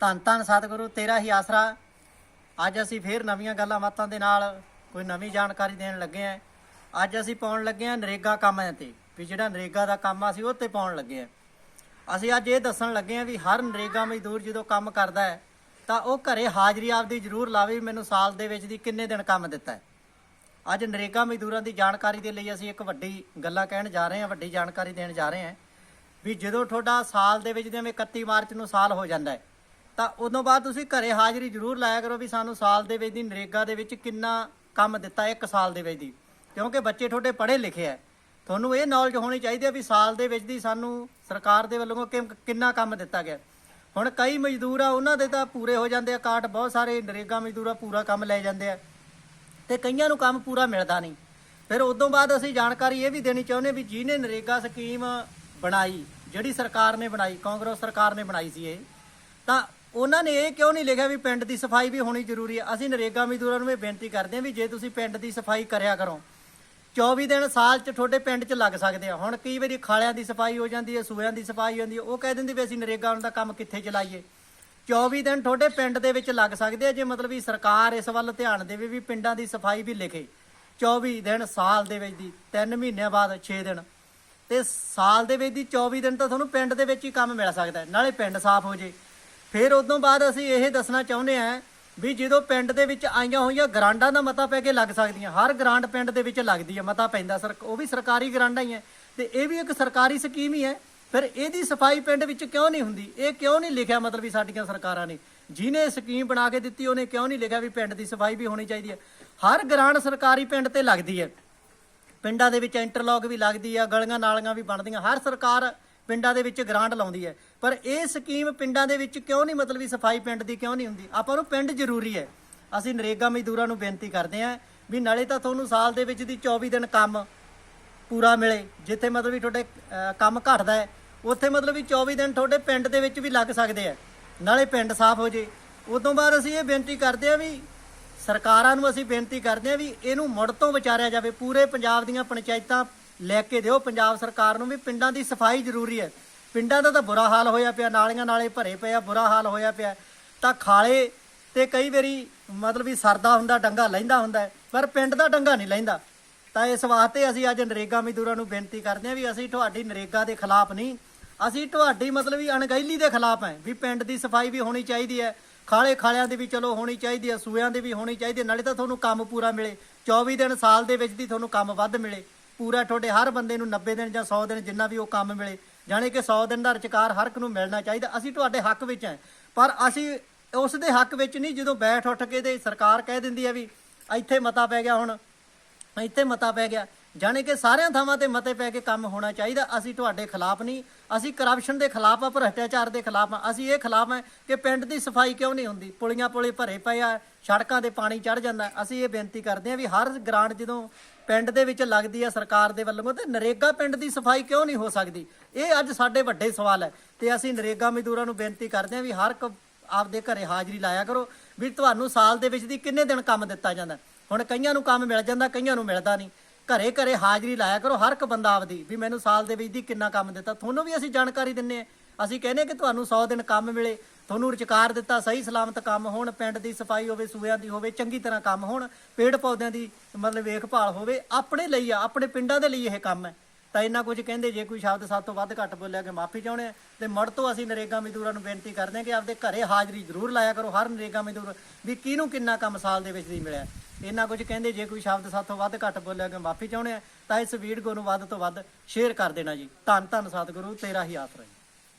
ਧੰਨ ਧੰਨ ਸਤਿਗੁਰੂ, ਤੇਰਾ ਹੀ ਆਸਰਾ। ਅੱਜ ਅਸੀਂ ਫੇਰ ਨਵੀਆਂ ਗੱਲਾਂ ਬਾਤਾਂ ਦੇ ਨਾਲ ਕੋਈ ਨਵੀਂ ਜਾਣਕਾਰੀ ਦੇਣ ਲੱਗੇ ਆਂ ਅੱਜ ਅਸੀਂ ਪਾਉਣ ਲੱਗੇ ਆਂ ਨਰੇਗਾ ਕੰਮਾਂ ਤੇ, ਵੀ ਜਿਹੜਾ ਨਰੇਗਾ ਦਾ ਕੰਮ ਆ, ਅਸੀਂ ਉਹ ਤੇ ਪਾਉਣ ਲੱਗੇ ਆਂ ਅਸੀਂ ਅੱਜ ਇਹ ਦੱਸਣ ਲੱਗੇ ਆਂ ਵੀ ਹਰ ਨਰੇਗਾ ਮਜ਼ਦੂਰ ਜਦੋਂ ਕੰਮ ਕਰਦਾ ਹੈ, ਤਾਂ ਉਹ ਘਰੇ ਹਾਜ਼ਰੀ ਆਪਦੀ ਜ਼ਰੂਰ ਲਾਵੇ ਮੈਨੂੰ ਸਾਲ ਦੇ ਵਿੱਚ ਦੀ ਕਿੰਨੇ ਦਿਨ ਕੰਮ ਦਿੱਤਾ ਹੈ। ਅੱਜ ਨਰੇਗਾ ਮਜ਼ਦੂਰਾਂ ਦੀ ਜਾਣਕਾਰੀ ਦੇ ਲਈ ਅਸੀਂ ਇੱਕ ਵੱਡੀ ਗੱਲਾਂ ਕਹਿਣ ਜਾ ਰਹੇ ਹਾਂ, ਵੱਡੀ ਜਾਣਕਾਰੀ ਦੇਣ ਜਾ ਰਹੇ ਹਾਂ, ਵੀ ਜਦੋਂ ਤੁਹਾਡਾ ਸਾਲ ਦੇ ਵਿੱਚ ਜਿਵੇਂ 31 ਮਾਰਚ ਨੂੰ ਸਾਲ ਹੋ ਜਾਂਦਾ ਹੈ ਤਾਂ ਉਦੋਂ ਬਾਅਦ ਤੁਸੀਂ ਘਰੇ ਹਾਜ਼ਰੀ ਜ਼ਰੂਰ ਲਾਇਆ ਕਰੋ ਵੀ ਸਾਨੂੰ ਸਾਲ ਦੇ ਵਿੱਚ ਦੀ ਨਰੇਗਾ ਦੇ ਵਿੱਚ ਕਿੰਨਾ ਕੰਮ ਦਿੱਤਾ ਇੱਕ ਸਾਲ ਦੇ ਵਿੱਚ ਦੀ। ਕਿਉਂਕਿ ਬੱਚੇ ਤੁਹਾਡੇ ਪੜ੍ਹੇ ਲਿਖੇ ਹੈ ਤੁਹਾਨੂੰ ਇਹ ਨੌਲੇਜ ਹੋਣੀ ਚਾਹੀਦੀ ਹੈ ਵੀ ਸਾਲ ਦੇ ਵਿੱਚ ਦੀ ਸਾਨੂੰ ਸਰਕਾਰ ਦੇ ਵੱਲੋਂ ਕਿ- ਕਿੰਨਾ ਕੰਮ ਦਿੱਤਾ ਗਿਆ। ਹੁਣ ਕਈ ਮਜ਼ਦੂਰ ਆ, ਉਹਨਾਂ ਦੇ ਤਾਂ ਪੂਰੇ ਹੋ ਜਾਂਦੇ ਆ, ਕਾਟ ਬਹੁਤ ਸਾਰੇ ਨਰੇਗਾ ਮਜ਼ਦੂਰ ਆ, ਪੂਰਾ ਕੰਮ ਲੈ ਜਾਂਦੇ ਆ। ਤੇ ਕਈਆਂ ਨੂੰ ਕੰਮ ਪੂਰਾ ਮਿਲਦਾ ਨਹੀਂ। ਫਿਰ ਉਦੋਂ ਬਾਅਦ ਅਸੀਂ ਜਾਣਕਾਰੀ ਇਹ ਵੀ ਦੇਣੀ ਚਾਹੁੰਦੇ ਵੀ ਜਿਹਨੇ ਨਰੇਗਾ ਸਕੀਮ ਬਣਾਈ, ਜਿਹੜੀ ਸਰਕਾਰ ਨੇ ਬਣਾਈ, ਕਾਂਗਰਸ ਸਰਕਾਰ ਨੇ ਬਣਾਈ ਸੀ ਇਹ, ਤਾਂ ਉਹਨਾਂ ਨੇ ਇਹ ਕਿਉਂ ਨਹੀਂ ਲਿਖਿਆ ਵੀ ਪਿੰਡ ਦੀ ਸਫ਼ਾਈ ਵੀ ਹੋਣੀ ਜ਼ਰੂਰੀ ਹੈ? ਅਸੀਂ ਨਰੇਗਾ ਮਜ਼ਦੂਰਾਂ ਨੂੰ ਇਹ ਬੇਨਤੀ ਕਰਦੇ ਹਾਂ ਵੀ ਜੇ ਤੁਸੀਂ ਪਿੰਡ ਦੀ ਸਫ਼ਾਈ ਕਰਿਆ ਕਰੋ। 24 ਦਿਨ ਸਾਲ ਚ ਤੁਹਾਡੇ ਪਿੰਡ ਚ ਲੱਗ ਸਕਦੇ ਆ। ਹੁਣ ਕਈ ਵਾਰੀ ਖਾਲਿਆਂ ਦੀ ਸਫ਼ਾਈ ਹੋ ਜਾਂਦੀ ਹੈ ਸੂਇਆਂ ਦੀ ਸਫ਼ਾਈ ਹੋ ਜਾਂਦੀ ਹੈ। ਉਹ ਕਹਿ ਦਿੰਦੇ ਵੀ ਅਸੀਂ ਨਰੇਗਾ ਉਹਨਾਂ ਦਾ ਕੰਮ ਕਿੱਥੇ ਚਲਾਈਏ? 24 ਦਿਨ ਤੁਹਾਡੇ ਪਿੰਡ ਦੇ ਵਿੱਚ ਲੱਗ ਸਕਦੇ ਆ, ਜੇ ਮਤਲਬ ਵੀ ਸਰਕਾਰ ਇਸ ਵੱਲ ਧਿਆਨ ਦੇਵੇ ਵੀ ਪਿੰਡਾਂ ਦੀ ਸਫ਼ਾਈ ਵੀ ਲਿਖੇ। 24 ਦਿਨ ਸਾਲ ਦੇ ਵਿੱਚ ਦੀ 3 ਮਹੀਨਿਆਂ ਬਾਅਦ 6 ਦਿਨ। ਤੇ ਸਾਲ ਦੇ ਵਿੱਚ ਦੀ 24 ਦਿਨ ਤਾਂ ਤੁਹਾਨੂੰ ਪਿੰਡ ਦੇ ਵਿੱਚ ਹੀ ਕੰਮ ਮਿਲ ਸਕਦਾ ਨਾਲੇ ਪਿੰਡ ਸਾਫ਼ ਹੋ ਜੇ। ਫਿਰ ਉਦੋਂ ਬਾਅਦ ਅਸੀਂ ਇਹ ਦੱਸਣਾ ਚਾਹੁੰਦੇ ਹਾਂ ਵੀ ਜਦੋਂ ਪਿੰਡ ਦੇ ਵਿੱਚ ਆਈਆਂ ਹੋਈਆਂ ਗਰਾਂਡਾਂ ਦਾ ਮਤਾ ਪੈ ਕੇ ਲੱਗ ਸਕਦੀਆਂ, ਹਰ ਗਰਾਂਡ ਪਿੰਡ ਦੇ ਵਿੱਚ ਲੱਗਦੀ ਹੈ, ਮਤਾ ਪੈਂਦਾ ਸਰ, ਉਹ ਵੀ ਸਰਕਾਰੀ ਗਰਾਂਡਾਂ ਹੀ ਹੈ ਤੇ ਇਹ ਵੀ ਇੱਕ ਸਰਕਾਰੀ ਸਕੀਮ ਹੀ ਹੈ। ਫਿਰ ਇਹਦੀ ਸਫ਼ਾਈ ਪਿੰਡ ਵਿੱਚ ਕਿਉਂ ਨਹੀਂ ਹੁੰਦੀ? ਇਹ ਕਿਉਂ ਨਹੀਂ ਲਿਖਿਆ ਮਤਲਬ ਵੀ ਸਾਡੀਆਂ ਸਰਕਾਰਾਂ ਨੇ? ਜਿਹਨੇ ਸਕੀਮ ਬਣਾ ਕੇ ਦਿੱਤੀ, ਉਹਨੇ ਕਿਉਂ ਨਹੀਂ ਲਿਖਿਆ ਵੀ ਪਿੰਡ ਦੀ ਸਫ਼ਾਈ ਵੀ ਹੋਣੀ ਚਾਹੀਦੀ ਹੈ? ਹਰ ਗਰਾਂਡ ਸਰਕਾਰੀ ਪਿੰਡ ਤੇ ਲੱਗਦੀ ਹੈ। ਪਿੰਡਾਂ ਦੇ ਵਿੱਚ ਇੰਟਰਲੌਕ ਵੀ ਲੱਗਦੀ ਆ, ਗਲੀਆਂ ਨਾਲੀਆਂ ਵੀ ਬਣਦੀਆਂ, ਹਰ ਸਰਕਾਰ ਪਿੰਡਾਂ ਦੇ ਵਿੱਚ ਗ੍ਰਾਂਟ ਲਾਉਂਦੀ ਹੈ। ਪਰ ਇਹ ਸਕੀਮ ਪਿੰਡਾਂ ਦੇ ਵਿੱਚ ਕਿਉਂ ਨਹੀਂ ਮਤਲਬ ਵੀ ਸਫ਼ਾਈ ਪਿੰਡ ਦੀ ਕਿਉਂ ਨਹੀਂ ਹੁੰਦੀ? ਆਪਾਂ ਨੂੰ ਪਿੰਡ ਜ਼ਰੂਰੀ ਹੈ। ਅਸੀਂ ਨਰੇਗਾ ਮਜ਼ਦੂਰਾਂ ਨੂੰ ਬੇਨਤੀ ਕਰਦੇ ਹਾਂ ਵੀ ਨਾਲੇ ਤਾਂ ਤੁਹਾਨੂੰ ਸਾਲ ਦੇ ਵਿੱਚ ਦੀ 24 ਦਿਨ ਕੰਮ ਪੂਰਾ ਮਿਲੇ, ਜਿੱਥੇ ਮਤਲਬ ਵੀ ਤੁਹਾਡੇ ਕੰਮ ਘਟਦਾ ਹੈ, ਉੱਥੇ ਮਤਲਬ ਵੀ 24 ਦਿਨ ਤੁਹਾਡੇ ਪਿੰਡ ਦੇ ਵਿੱਚ ਵੀ ਲੱਗ ਸਕਦੇ ਆ ਨਾਲੇ ਪਿੰਡ ਸਾਫ਼ ਹੋ ਜੇ। ਉਦੋਂ ਬਾਅਦ ਅਸੀਂ ਇਹ ਬੇਨਤੀ ਕਰਦੇ ਆ ਵੀ ਸਰਕਾਰਾਂ ਨੂੰ ਅਸੀਂ ਬੇਨਤੀ ਕਰਦੇ ਆ ਵੀ ਇਹਨੂੰ ਮੁੜ ਤੋਂ ਵਿਚਾਰਿਆ ਜਾਵੇ। ਪੂਰੇ ਪੰਜਾਬ ਦੀਆਂ ਪੰਚਾਇਤਾਂ ਲੈ ਕੇ ਦਿਓ। ਪੰਜਾਬ ਸਰਕਾਰ ਨੂੰ ਵੀ ਪਿੰਡਾਂ ਦੀ ਸਫ਼ਾਈ ਜ਼ਰੂਰੀ ਹੈ। ਪਿੰਡਾਂ ਦਾ ਤਾਂ ਬੁਰਾ ਹਾਲ ਹੋਇਆ ਪਿਆ, ਨਾਲੀਆਂ ਨਾਲੇ ਭਰੇ ਪਏ ਆ, ਬੁਰਾ ਹਾਲ ਹੋਇਆ ਪਿਆ। ਤਾਂ ਖਾਲੇ ਤੇ ਕਈ ਵਾਰੀ ਮਤਲਬ ਵੀ ਸਰਦਾ ਹੁੰਦਾ, ਡੰਗਾ ਲੈਂਦਾ ਹੁੰਦਾ ਪਰ ਪਿੰਡ ਦਾ ਡੰਗਾ ਨਹੀਂ ਲੈਂਦਾ। ਤਾਂ ਇਸ ਵਾਸਤੇ ਅਸੀਂ ਅੱਜ ਨਰੇਗਾ ਮਜ਼ਦੂਰਾਂ ਨੂੰ ਬੇਨਤੀ ਕਰਦੇ ਹਾਂ ਵੀ ਅਸੀਂ ਤੁਹਾਡੀ ਨਰੇਗਾ ਦੇ ਖਿਲਾਫ ਨਹੀਂ, ਅਸੀਂ ਤੁਹਾਡੀ ਮਤਲਬ ਵੀ ਅਣਗਹਿਲੀ ਦੇ ਖਿਲਾਫ ਹੈ ਵੀ ਪਿੰਡ ਦੀ ਸਫ਼ਾਈ ਵੀ ਹੋਣੀ ਚਾਹੀਦੀ ਹੈ। ਖਾਲੇ ਖਾਲਿਆਂ ਦੀ ਵੀ ਚਲੋ ਹੋਣੀ ਚਾਹੀਦੀ ਹੈ ਸੂਇਆਂ ਦੀ ਵੀ ਹੋਣੀ ਚਾਹੀਦੀ ਹੈ, ਨਾਲੇ ਤਾਂ ਤੁਹਾਨੂੰ ਕੰਮ ਪੂਰਾ ਮਿਲੇ। 24 ਦਿਨ ਸਾਲ ਦੇ ਵਿੱਚ ਦੀ ਤੁਹਾਨੂੰ ਕੰਮ ਵੱਧ ਮਿਲੇ। ਪੂਰਾ ਤੁਹਾਡੇ ਹਰ ਬੰਦੇ ਨੂੰ 90 ਦਿਨ ਜਾਂ 100 ਦਿਨ ਜਿੰਨਾ ਵੀ ਉਹ ਕੰਮ ਮਿਲੇ, ਜਾਣੀ ਕਿ 100 ਦਿਨ ਦਾ ਰਚਕਾਰ ਹਰ ਇੱਕ ਨੂੰ ਮਿਲਣਾ ਚਾਹੀਦਾ। ਅਸੀਂ ਤੁਹਾਡੇ ਹੱਕ ਵਿੱਚ ਹੈ। ਪਰ ਅਸੀਂ ਉਸ ਦੇ ਹੱਕ ਵਿੱਚ ਨਹੀਂ, ਜਦੋਂ ਬੈਠ ਉੱਠ ਕੇ ਤੇ ਸਰਕਾਰ ਕਹਿ ਦਿੰਦੀ ਹੈ ਵੀ ਇੱਥੇ ਮਤਾ ਪੈ ਗਿਆ ਹੁਣ, ਇੱਥੇ ਮਤਾ ਪੈ ਗਿਆ। ਜਾਣੇ ਕਿ ਸਾਰਿਆਂ ਥਾਵਾਂ ਤੇ ਮਤੇ ਪੈ ਕੇ ਕੰਮ ਹੋਣਾ ਚਾਹੀਦਾ। ਅਸੀਂ ਤੁਹਾਡੇ ਖਿਲਾਫ ਨਹੀਂ, ਅਸੀਂ ਕਰਪਸ਼ਨ ਦੇ ਖਿਲਾਫ ਆ ਭ੍ਰਸ਼ਟਾਚਾਰ ਦੇ ਖਿਲਾਫ ਆ। ਅਸੀਂ ਇਹ ਖਿਲਾਫ ਆ ਕਿ ਪਿੰਡ ਦੀ ਸਫ਼ਾਈ ਕਿਉਂ ਨਹੀਂ ਹੁੰਦੀ? ਪੁਲੀਆਂ ਪੁਲੇ ਭਰੇ ਪਏ ਆ, ਸੜਕਾਂ ਤੇ ਪਾਣੀ ਚੜ ਜਾਂਦਾ। ਅਸੀਂ ਇਹ ਬੇਨਤੀ ਕਰਦੇ ਆ ਵੀ ਹਰ ਗ੍ਰਾਂਟ ਜਦੋਂ ਪਿੰਡ ਦੇ ਵਿੱਚ ਲੱਗਦੀ ਆ ਸਰਕਾਰ ਦੇ ਵੱਲੋਂ, ਤੇ ਨਰੇਗਾ ਪਿੰਡ ਦੀ ਸਫ਼ਾਈ ਕਿਉਂ ਨਹੀਂ ਹੋ ਸਕਦੀ? ਇਹ ਅੱਜ ਸਾਡੇ ਵੱਡੇ ਸਵਾਲ ਹੈ। ਤੇ ਅਸੀਂ ਨਰੇਗਾ ਮਜ਼ਦੂਰਾਂ ਨੂੰ ਬੇਨਤੀ ਕਰਦੇ ਆ ਵੀ ਹਰ ਇੱਕ ਆਪਦੇ ਘਰੇ ਹਾਜ਼ਰੀ ਲਾਇਆ ਕਰੋ ਵੀ ਤੁਹਾਨੂੰ ਸਾਲ ਦੇ ਵਿੱਚ ਦੀ ਕਿੰਨੇ ਦਿਨ ਕੰਮ ਦਿੱਤਾ ਜਾਂਦਾ। ਹੁਣ ਕਈਆਂ ਨੂੰ ਕੰਮ ਮਿਲ ਜਾਂਦਾ, ਕਈਆਂ ਨੂੰ ਮਿਲਦਾ ਨਹੀਂ। ਘਰੇ ਘਰੇ ਹਾਜ਼ਰੀ ਲਾਇਆ ਕਰੋ, ਹਰ ਇੱਕ ਬੰਦਾ ਆਪਦੀ, ਵੀ ਮੈਨੂੰ ਸਾਲ ਦੇ ਵਿੱਚ ਦੀ ਕਿੰਨਾ ਕੰਮ ਦਿੱਤਾ। ਤੁਹਾਨੂੰ ਵੀ ਅਸੀਂ ਜਾਣਕਾਰੀ ਦਿੰਨੇ ਆ ਅਸੀਂ ਕਹਿੰਦੇ ਕਿ ਤੁਹਾਨੂੰ 100 ਦਿਨ ਕੰਮ ਮਿਲੇ, ਤੁਹਾਨੂੰ ਰੁਜ਼ਗਾਰ ਦਿੱਤਾ, ਸਹੀ ਸਲਾਮਤ ਕੰਮ ਹੋਣ, ਪਿੰਡ ਦੀ ਸਫ਼ਾਈ ਹੋਵੇ ਸੂਇਆਂ ਦੀ ਹੋਵੇ, ਚੰਗੀ ਤਰ੍ਹਾਂ ਕੰਮ ਹੋਣ, ਪੇੜ ਪੌਦਿਆਂ ਦੀ ਮਤਲਬ ਵੇਖਭਾਲ ਹੋਵੇ, ਆਪਣੇ ਲਈ ਆ, ਆਪਣੇ ਪਿੰਡਾਂ ਦੇ ਲਈ ਇਹ ਕੰਮ ਹੈ। ਤਾਂ ਇੰਨਾ ਕੁਝ ਕਹਿੰਦੇ, ਜੇ ਕੋਈ ਸ਼ਬਦ ਸਾਡੇ ਤੋਂ ਵੱਧ ਘੱਟ ਬੋਲਿਆ ਕਿ ਮਾਫੀ ਚਾਹੁੰਦੇ ਹਾਂ ਤੇ ਮੁੜ ਤੋਂ ਅਸੀਂ ਨਰੇਗਾ ਮਜ਼ਦੂਰਾਂ ਨੂੰ ਬੇਨਤੀ ਕਰਦੇ ਹਾਂ ਕਿ ਆਪਦੇ ਘਰੇ ਹਾਜ਼ਰੀ ਜ਼ਰੂਰ ਲਾਇਆ ਕਰੋ, ਹਰ ਨਰੇਗਾ ਮਜ਼ਦੂਰ ਵੀ ਕਿਹਨੂੰ ਕਿੰਨਾ ਕੰਮ ਸਾਲ ਦੇ ਵਿੱਚ ਦੀ ਮਿਲਿਆ। ਇੰਨਾ ਕੁਝ ਕਹਿੰਦੇ, ਜੇ ਕੋਈ ਸ਼ਬਦ ਸਾਡੇ ਤੋਂ ਵੱਧ ਘੱਟ ਬੋਲਿਆ ਕਿ ਮਾਫੀ ਚਾਹੁੰਦੇ ਹਾਂ ਤਾਂ ਇਸ ਵੀਡੀਓ ਨੂੰ ਵੱਧ ਤੋਂ ਵੱਧ ਸ਼ੇਅਰ ਕਰ ਦੇਣਾ ਜੀ। ਧੰਨ ਧੰਨ ਸਤਿਗੁਰੂ, ਤੇਰਾ ਹੀ ਆਸਰਾ ਜੀ।